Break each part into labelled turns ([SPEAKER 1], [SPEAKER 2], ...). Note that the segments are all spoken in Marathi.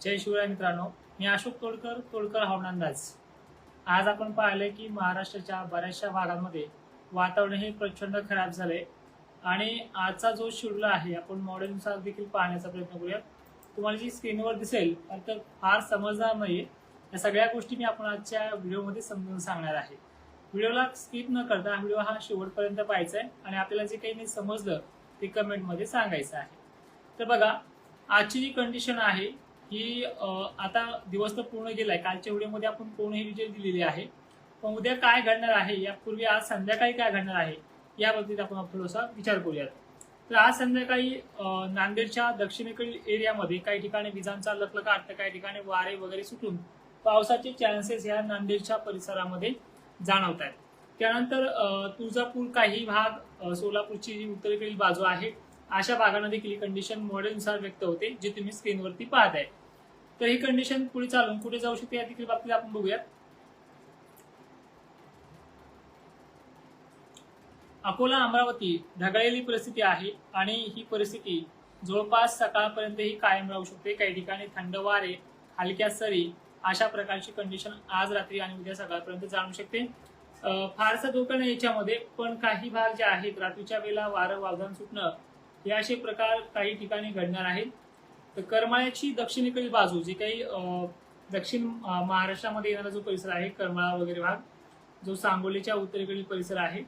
[SPEAKER 1] जय शिवराय मित्रांनो मी अशोक तोडकर तोडकर हवामान अंदाज आज आपण पाहिलं की महाराष्ट्राच्या बऱ्याचशा भागांमध्ये वातावरण हे प्रचंड खराब झाले आणि आजचा जो शेड्यूल आहे आपण मॉडेलनुसार देखील पाहण्याचा प्रयत्न करूया तुम्हाला जी स्क्रीनवर दिसेल तर फार समजणार नाही या सगळ्या गोष्टी मी आपण आजच्या व्हिडिओमध्ये समजून सांगणार आहे. व्हिडिओला स्किप न करता व्हिडिओ हा शेवटपर्यंत पाहायचा आहे आणि आपल्याला जे काही नाही समजलं ते कमेंटमध्ये सांगायचं आहे. तर बघा आजची जी कंडिशन आहे ही आता दिवस तर पूर्ण गेलाय. कालच्या व्हिडिओमध्ये आपण पूर्ण ही डिटेल दिलेली आहे. पण उद्या काय घडणार आहे? यापूर्वी आज संध्याकाळी काय घडणार आहे? या बाबतीत आपण थोडासा विचार करूयात. तर आज संध्याकाळी नांदेडच्या दक्षिणेकडील एरियामध्ये काही ठिकाणी विजांचा लखलकाट तर काही ठिकाणी वारे वगैरे सुटून पावसाचे चान्सेस ह्या नांदेडच्या परिसरामध्ये जाणवत आहेत त्यानंतर तुळजापूर काही भाग सोलापूरची जी उत्तरेकडील बाजू आहे अशा भागांना देखील ही कंडिशन मॉडेलनुसार व्यक्त होते जे तुम्ही स्क्रीनवरती पाहत आहे तर ही कंडिशन पुढे चालून कुठे जाऊ शकते या देखील बाबतीत आपण बघूयात. अकोला अमरावती ढगाळलेली परिस्थिती आहे आणि ही परिस्थिती जवळपास सकाळपर्यंत ही कायम राहू शकते. काही ठिकाणी थंड वारे हलक्या सरी अशा प्रकारची कंडिशन आज रात्री आणि उद्या सकाळपर्यंत जाणू शकते. फारसा धोका नाही याच्यामध्ये पण काही भाग जे आहेत रात्रीच्या वेळेला वारं वावधान सुटणं हे असे प्रकार काही ठिकाणी घडणार आहेत. तर करमाळ्याची दक्षिणेकडील बाजू जी काही दक्षिण महाराष्ट्रामध्ये येणारा जो परिसर आहे करमाळा वगैरे भाग जो सांगोलीच्या उत्तरेकडील परिसर आहे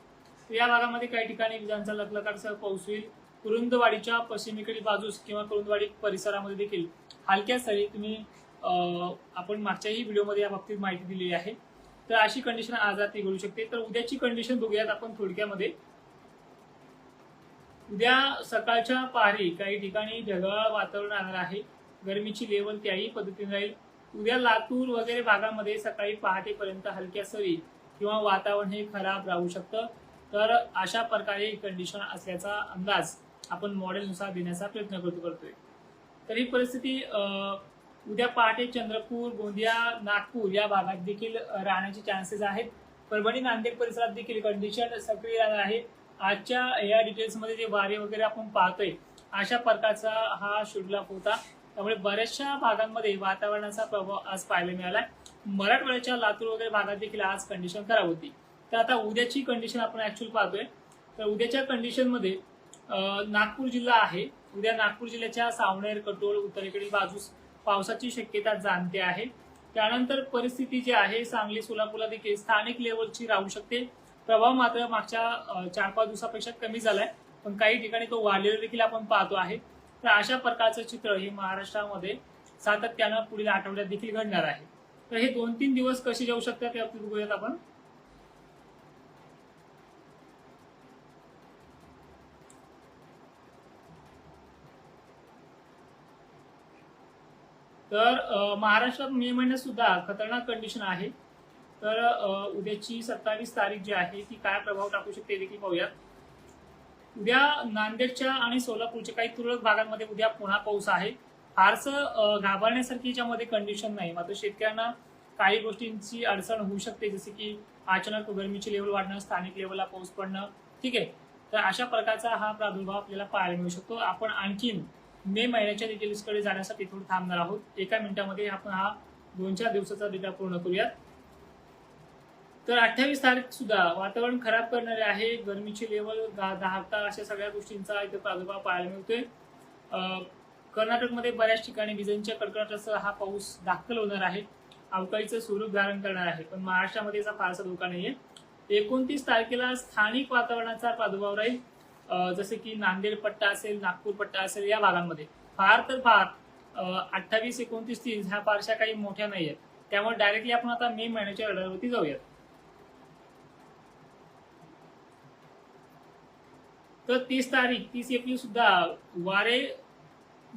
[SPEAKER 1] तर या भागामध्ये काही ठिकाणी विजांचा लखलखाटसह पाऊस होईल. कुरुंदवाडीच्या पश्चिमेकडील बाजूस किंवा कुरुंदवाडी परिसरामध्ये देखील हलक्या सरी तुम्ही आपण मागच्याही व्हिडिओमध्ये या बाबतीत माहिती दिलेली आहे. तर अशी कंडिशन आज रात्री घडू शकते. तर उद्याची कंडिशन बघूयात आपण थोडक्यामध्ये. उद्या सकाळच्या पहारी काही ठिकाणी ढगाळ वातावरण राहणार आहे. गरमीची लेवल त्याही पद्धतीने राहील. उद्या लातूर वगैरे भागामध्ये सकाळी पहाटेपर्यंत हलक्या सरी किंवा वातावरण हे खराब राहू शकतं. तर अशा प्रकारे कंडिशन असल्याचा अंदाज आपण मॉडेलनुसार देण्याचा प्रयत्न करतो करतोय. तर ही परिस्थिती उद्या पहाटे चंद्रपूर गोंदिया नागपूर या भागात देखील राहण्याचे चान्सेस आहेत. परभणी नांदेड परिसरात देखील कंडिशन सक्रिय राहणार आहे. आजच्या या डिटेल्समध्ये जे वारे वगैरे आपण पाहतोय अशा प्रकारचा हा शेड्यूल होता. त्यामुळे बऱ्याचशा भागांमध्ये वातावरणाचा प्रभाव आज पाहायला मिळाला मराठवाड्याच्या लातूर वगैरे भागात देखील आज कंडिशन खराब होती. तर आता उद्याची कंडिशन आपण ऍक्च्युअल पाहतोय. तर उद्याच्या कंडिशनमध्ये नागपूर जिल्हा आहे. उद्या नागपूर जिल्ह्याच्या सावनेर कटोळ उत्तरेकडील बाजूस पावसाची शक्यता जाणते आहे. त्यानंतर परिस्थिती जी आहे सांगली सोलापूरला देखील स्थानिक लेवलची राहू शकते. प्रभाव मात्र मागच्या चार पाच दिवसापेक्षा कमी झालाय. पण काही ठिकाणी तो वाढलेला देखील आपण पाहतो आहे. तर अशा प्रकारचं चित्र हे महाराष्ट्रामध्ये सातत्यानं पुढील आठवड्यात देखील घडणार आहे. तर हे दोन तीन दिवस कसे जाऊ शकतात या बघूयात आपण. तर महाराष्ट्रात मे महिन्यात सुद्धा खतरनाक कंडिशन आहे. तर उद्याची सत्तावीस तारीख जी आहे ती काय प्रभाव टाकू शकते देखील पाहूयात. उद्या नांदेडच्या आणि सोलापूरच्या काही तुरळक भागांमध्ये उद्या पुन्हा पाऊस आहे. फारसं घाबरण्यासारखी याच्यामध्ये कंडिशन नाही. मात्र शेतकऱ्यांना काही गोष्टींची अडचण होऊ शकते. जसे की अचानक गरमीची लेवल वाढणं स्थानिक लेवलला पाऊस पडणं. ठीक आहे? तर अशा प्रकारचा हा प्रादुर्भाव आपल्याला पाहायला मिळू शकतो. आपण आणखीन मे महिन्याच्या डिटेल्सकडे जाण्यासाठी थोडं थांबणार आहोत. एका मिनिटामध्ये आपण हा दोन चार दिवसाचा डेटा पूर्ण करूयात. तर अठ्ठावीस तारीख सुद्धा वातावरण खराब करणारे आहे. गरमीची लेवल दहाता अशा सगळ्या गोष्टींचा इथे प्रादुर्भाव पाहायला मिळतोय. कर्नाटकमध्ये बऱ्याच ठिकाणी विजांच्या कडकडाटासह हा पाऊस दाखल होणार आहे. अवकाळीचं स्वरूप धारण करणार आहे. पण महाराष्ट्रामध्ये याचा फारसा धोका नाहीये. एकोणतीस तारखेला स्थानिक वातावरणाचा प्रादुर्भाव राहील. जसे की नांदेड पट्टा असेल नागपूर पट्टा असेल या भागांमध्ये. फार तर फार अठ्ठावीस एकोणतीस तीस ह्या फारशा काही मोठ्या नाही आहेत त्यामुळे डायरेक्टली आपण आता मे महिन्याच्या रडारवरती जाऊयात. तर तीस तारीख तीस एप्रिल सुद्धा वारे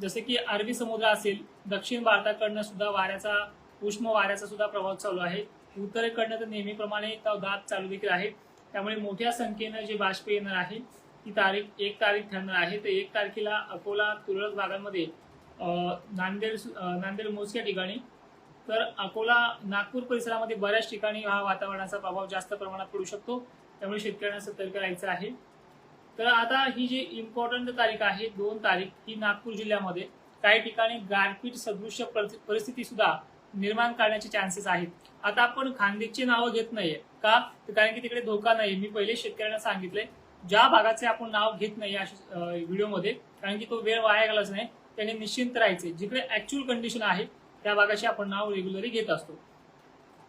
[SPEAKER 1] जसे की अरबी समुद्र असेल दक्षिण भारताकडनं सुद्धा वाऱ्याचा उष्ण वाऱ्याचा सुद्धा प्रभाव चालू आहे. उत्तरेकडनं तर नेहमीप्रमाणे दाब चालू देखील आहे. त्यामुळे मोठ्या संख्येनं जे बाष्प येणार आहे ती तारीख एक तारीख ठरणार आहे. तर एक तारखेला अकोला तुरळक भागांमध्ये नांदेड नांदेड मोजक्या ठिकाणी. तर अकोला नागपूर परिसरामध्ये बऱ्याच ठिकाणी हा वातावरणाचा प्रभाव जास्त प्रमाणात पडू शकतो. त्यामुळे शेतकऱ्यांना सतर्क राहायचं आहे. तर आता ही जी इम्पॉर्टंट तारीख आहे दोन तारीख ही नागपूर जिल्ह्यामध्ये. काही ठिकाणी गारपीट सदृश्य परिस्थिती- सुद्धा निर्माण करण्याचे चान्सेस आहेत. आता आपण खानदेशची नावं घेत नाहीये का? कारण की तिकडे धोका नाही मी पहिले शेतकऱ्यांना सांगितले ज्या भागाचे आपण नाव घेत नाही व्हिडिओमध्ये कारण की तो वेळ वाया गेलाच नाही त्याने निश्चिंत राहायचे. जिकडे ऍक्च्युअल कंडिशन आहे त्या भागाचे आपण नाव रेग्युलरी घेत असतो.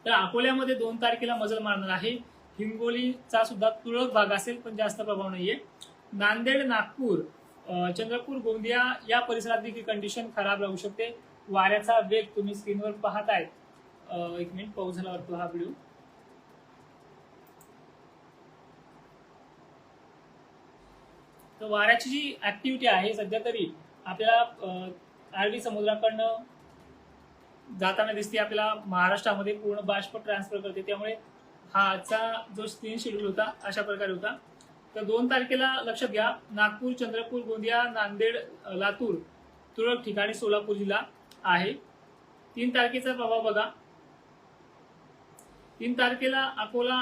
[SPEAKER 1] तर अकोल्यामध्ये दोन तारखेला मजल मारणार आहे. हिंगोलीचा सुद्धा तुरळक भाग असेल पण जास्त प्रभाव नाहीये. नांदेड नागपूर चंद्रपूर गोंदिया या परिसरात देखील कंडिशन खराब राहू शकते. वाऱ्याचा वेग तुम्ही स्क्रीनवर पाहताय एक मिनिट पाऊस झाला वाटतो हा व्हिडिओ तर वाऱ्याची जी ऍक्टिव्हिटी आहे सध्या तरी आपल्याला अरबी समुद्राकडनं जाताना दिसते आपल्याला महाराष्ट्रामध्ये पूर्ण बाष्प ट्रान्सफर करते. त्यामुळे हा आजचा जो स्क्रीन शेड्यूल होता अशा प्रकारे होता. तर दोन तारखेला लक्षात घ्या नागपूर चंद्रपूर गोंदिया नांदेड लातूर तुरळक ठिकाणी सोलापूर जिल्हा आहे. तीन तारखेचा प्रभाव बघा. तीन तारखेला अकोला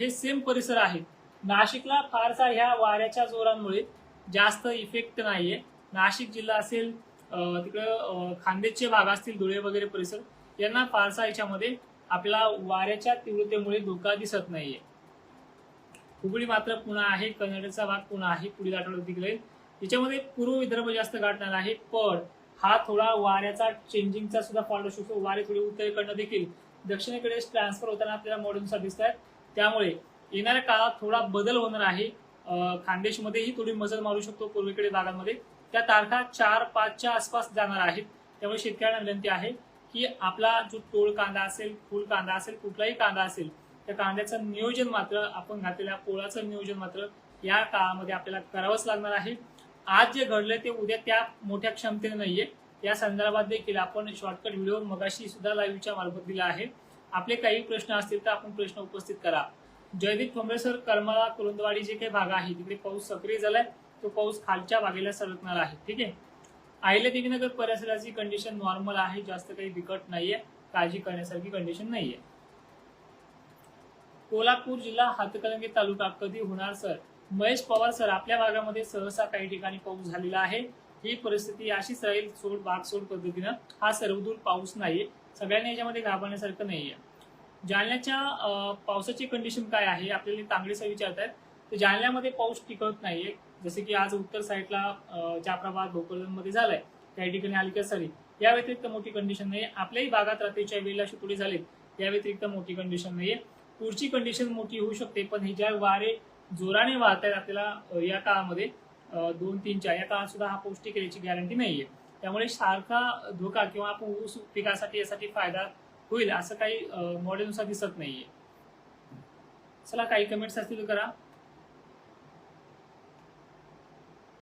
[SPEAKER 1] हे सेम परिसर आहे. नाशिकला फारसा ह्या वाऱ्याच्या जोरांमुळे जास्त इफेक्ट नाहीये. नाशिक जिल्हा असेल तिकडं खानदेशचे भाग असतील धुळे वगैरे परिसर यांना फारसा याच्यामध्ये आपला वाऱ्याच्या तीव्रतेमुळे धोका दिसत नाहीये. हुबळी मात्र पुन्हा आहे कन्नडचा भाग पुन्हा आहे पुढील आठवड्यात तिकडे याच्यामध्ये पूर्व विदर्भ जास्त गाठणार आहे पण हा थोडा वाऱ्याचा चेंजिंगचा सुद्धा फॉल्ट असू शकतो. वारे थोडे उत्तरेकडनं देखील. दक्षिणेकडे ट्रान्सफर होताना आपल्याला मॉडर्ननुसार दिसत आहेत त्यामुळे येणाऱ्या काळात थोडा बदल होणार आहे. खानदेशमध्येही थोडी मजल मारू शकतो पूर्वेकडे भागांमध्ये. त्या तारखा चार पाचच्या आसपास जाणार आहेत. त्यामुळे शेतकऱ्यांना विनंती आहे. की आपला जो टोळ कांदा असेल फुल कांदा असेल कुठलाही कांदा असेल त्या कांद्याचं नियोजन मात्र आपण घातलेल्या पोळाचं नियोजन मात्र या काळामध्ये आपल्याला करावंच लागणार आहे. आज जे घडलंय ते उद्या त्या मोठ्या क्षमतेने नाहीये. या संदर्भात देखील आपण शॉर्टकट व्हिडिओ मगाशी सुद्धा लाईव्हच्या मार्फत दिला आहे. आपले काही प्रश्न असतील तर आपण प्रश्न उपस्थित करा. जयदीप ठोंबरे सर करमाळा कुरुंदवाडी जे काही भाग आहे तिकडे पाऊस सक्रिय झालाय तो पाऊस खालच्या बागेला सरकणार आहे. ठीक आहे? आहिले देखील परिसराची कंडिशन नॉर्मल आहे जास्त काही बिकट नाहीये काळजी करण्यासारखी कंडिशन नाहीये. कोल्हापूर जिल्हा हातकलंगे तालुका कधी होणार सर? महेश पवार सर आपल्या भागामध्ये सहसा काही ठिकाणी पाऊस झालेला आहे. ही परिस्थिती अशीच राहील सोड भाग सोड पद्धतीनं. हा सर्वदूर पाऊस नाहीये. सगळ्यांनी याच्यामध्ये घाबरण्यासारखं नाहीये. जालन्याच्या पावसाची कंडिशन काय आहे आपल्याला तांगडीचा विचारतायत. तर जालन्यामध्ये पाऊस टिकत नाहीये. जसे की आज उत्तर साईडला ज्या प्रभात भोकरदनमध्ये झालाय काही ठिकाणी हलक्या सरी या व्यतिरिक्त मोठी कंडिशन नाही आपल्याही भागात रात्रीच्या वेळेला शितोडी झालेत या व्यतिरिक्त मोठी कंडिशन नाहीये. पुढची कंडिशन मोठी होऊ शकते पण हे ज्या वारे जोराने वाहत आहेत आपल्याला या काळामध्ये दोन तीन चार या काळात सुद्धा हा पौष्टिक याची गॅरंटी नाहीये. त्यामुळे सारखा धोका किंवा आपण ऊस पिकासाठी यासाठी फायदा होईल असं काही मॉडेलनुसार दिसत नाहीये. चला काही कमेंट्स असतील करा.